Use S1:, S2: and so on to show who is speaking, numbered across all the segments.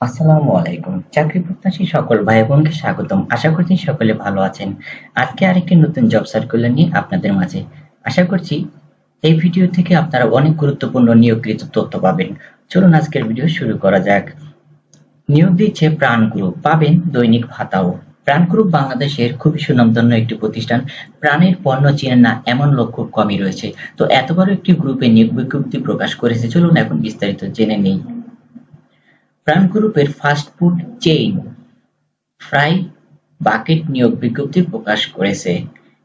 S1: আসসালামু আলাইকুম। চাকরি প্রত্যাশী সকল ভাই বোনকে স্বাগতম। আশা করছি সকলে ভালো আছেন। আজকে আরেকটি নতুন জব সার্কুলার নিয়ে আপনাদের মাঝে। আশা করছি এই ভিডিও থেকে আপনারা অনেক গুরুত্বপূর্ণ নিয়োগকৃত তথ্য পাবেন। চলুন আজকের ভিডিও শুরু করা যাক। নিয়োগ দিচ্ছে প্রাণ গ্রুপ পাবেন দৈনিক ভাতাও। প্রাণ গ্রুপ বাংলাদেশের খুবই সুনামধন্য একটি প্রতিষ্ঠান। প্রাণের পণ্য চিনেন না এমন লোক খুব কমই রয়েছে। তো এত বড় একটি গ্রুপে নিয়োগ বিজ্ঞপ্তি প্রকাশ করেছে। চলুন এখন বিস্তারিত জেনে নেই। প্রাণ গ্রুপের fast food chain fry bucket নিয়োগ বিজ্ঞপ্তি প্রকাশ করেছে।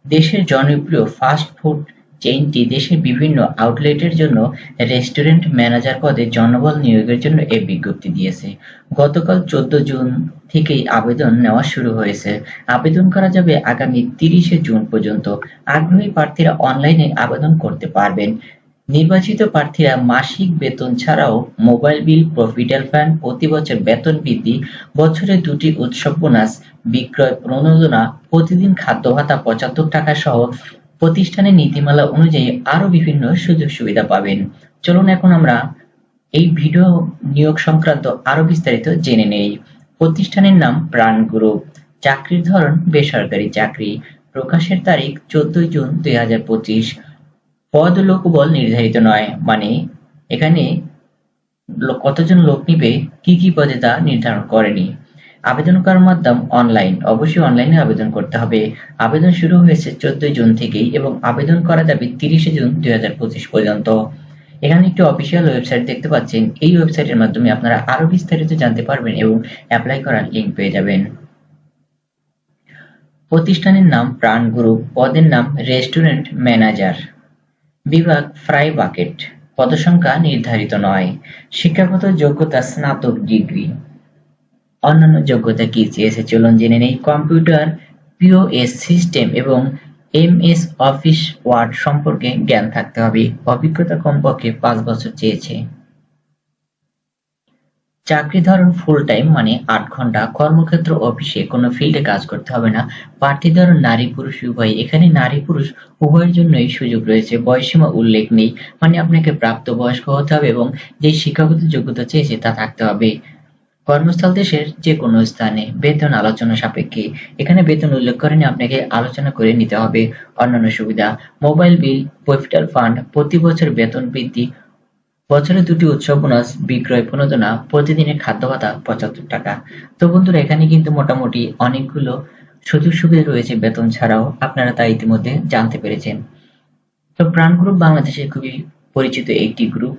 S1: দেশের জনপ্রিয় ফাস্ট ফুড চেইনটি দেশের বিভিন্ন আউটলেটের জন্য রেস্টুরেন্ট ম্যানেজার পদে জনবল নিয়োগের জন্য এই বিজ্ঞপ্তি দিয়েছে। গতকাল চোদ্দ জুন থেকেই আবেদন নেওয়া শুরু হয়েছে। আবেদন করা যাবে আগামী তিরিশে জুন পর্যন্ত। আগ্রহী প্রার্থীরা অনলাইনে আবেদন করতে পারবেন। নির্বাচিত প্রার্থীরা মাসিক বেতন ছাড়াও মোবাইল বিল, প্রভিডেন্ট ফান্ড প্রতি বছর বেতন বৃদ্ধি, বছরে দুটি উৎসব বোনাস, বিক্রয় প্রণোদনা, প্রতিদিন খাদ্য ভাতা পঁচাত্তর টাকা সহ প্রতিষ্ঠানের নীতিমালা অনুযায়ী আরও বিভিন্ন সুযোগ সুবিধা পাবেন। চলুন এখন আমরা এই ভিডিও নিয়োগ সংক্রান্ত আরও বিস্তারিত জেনে নেই। প্রতিষ্ঠানের নাম প্রাণ গ্রুপ চাকরির ধরন বেসরকারি চাকরি। প্রকাশের তারিখ চোদ্দই জুন দুই হাজার পঁচিশ। পদ লোকবল নির্ধারিত নয়। মানে এখানে কতজন লোক নিবে, কি কি পদে তা নির্ধারণ করেনি। আবেদন করার মাধ্যম অনলাইন অবশ্যই অনলাইনে আবেদন করতে হবে। আবেদন শুরু হয়েছে চোদ্দই জুন থেকেই এবং আবেদন করা যাবে তিরিশে জুন দুই হাজার পঁচিশ পর্যন্ত। এখানে একটি অফিসিয়াল ওয়েবসাইট দেখতে পাচ্ছেন। এই ওয়েবসাইটের মাধ্যমে আপনারা আরও বিস্তারিত জানতে পারবেন এবং অ্যাপ্লাই করার লিঙ্ক পেয়ে যাবেন। প্রতিষ্ঠানের নাম প্রাণ গ্রুপ পদের নাম রেস্টুরেন্ট ম্যানেজার বিভাগ ফ্রাই বাকেট। পদসংখ্যা নির্ধারিত নয়। শিক্ষাগত যোগ্যতা স্নাতক ডিগ্রি। অন্যান্য যোগ্যতা কি চেয়েছে চলুন জেনে নেই। কম্পিউটার, পিওএস সিস্টেম এবং এমএস অফিস ওয়ার্ড সম্পর্কে জ্ঞান থাকতে হবে। অভিজ্ঞতা কমপক্ষে পাঁচ বছর চেয়েছে। চাকরি ধরন ফুল টাইম মানে আট ঘণ্টা। কর্মক্ষেত্র অফিসে কোনো ফিল্ডে কাজ করতে হবে না। প্রার্থী ধরন নারী পুরুষ উভয়। এখানে নারী পুরুষ উভয়ের জন্যই সুযোগ রয়েছে। বয়সীমা উল্লেখ নেই। মানে আপনাকে প্রাপ্ত বয়স্ক হতে হবে এবং যে শিক্ষাগত যোগ্যতা চেয়েছে তা থাকতে হবে। কর্মস্থল দেশের যে কোনো স্থানে বেতন আলোচনা সাপেক্ষে। এখানে বেতন উল্লেখ করেনি আপনাকে আলোচনা করে নিতে হবে। অন্যান্য সুবিধা, মোবাইল বিল প্রফিটাল ফান্ড প্রতি বছর বেতন বৃদ্ধি বছরে দুটি উৎসব বোনাস বিক্রয় প্রণোদনা, প্রতিদিনের খাদ্য ভাতা পঁচাত্তর টাকা। তো বন্ধুরা, এখানে কিন্তু মোটামুটি অনেকগুলো সুযোগ সুবিধা রয়েছে বেতন ছাড়াও। আপনারা তা ইতিমধ্যে জানতে পেরেছেন। তো প্রাণ গ্রুপ বাংলাদেশের খুবই পরিচিত একটি গ্রুপ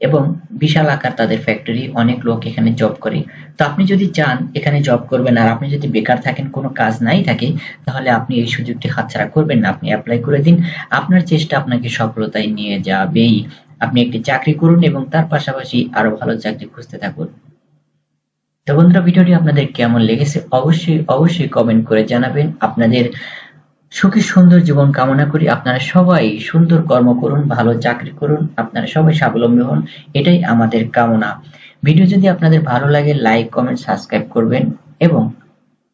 S1: এবং বিশাল আকার তাদের ফ্যাক্টরি, অনেক লোক এখানে জব করে। তো আপনি যদি চান এখানে জব করবেন আর আপনি যদি বেকার থাকেন, কোনো কাজ নাই থাকে, তাহলে আপনি এই সুযোগটি হাতছাড়া করবেন না। আপনি অ্যাপ্লাই করে দিন। আপনার চেষ্টা আপনাকে সফলতায় নিয়ে যাবেই। আপনি একটি চাকরি করুন এবং তার পাশাপাশি আরও ভালো চাকরি খুঁজতে থাকুন। তো বন্ধুরা, ভিডিওটি আপনাদের কেমন লেগেছে অবশ্যই অবশ্যই কমেন্ট করে জানাবেন। আপনাদের সুখী সুন্দর জীবন কামনা করি। আপনারা সবাই সুন্দর কর্ম করুন, ভালো চাকরি করুন, আপনারা সবাই স্বাবলম্বী হন, এটাই আমাদের কামনা। ভিডিও যদি আপনাদের ভালো লাগে লাইক কমেন্ট সাবস্ক্রাইব করবেন এবং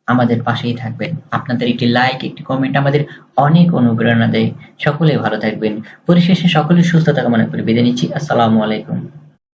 S1: আমাদের পাশেই থাকবেন। আপনাদের একটি লাইক একটি কমেন্ট আমাদের অনেক অনুপ্রেরণা দেয়। সকলে ভালো থাকবেন। পরিশেষে সকলের সুস্থতা কামনা করে বিদায় নিচ্ছি। আসসালামু আলাইকুম।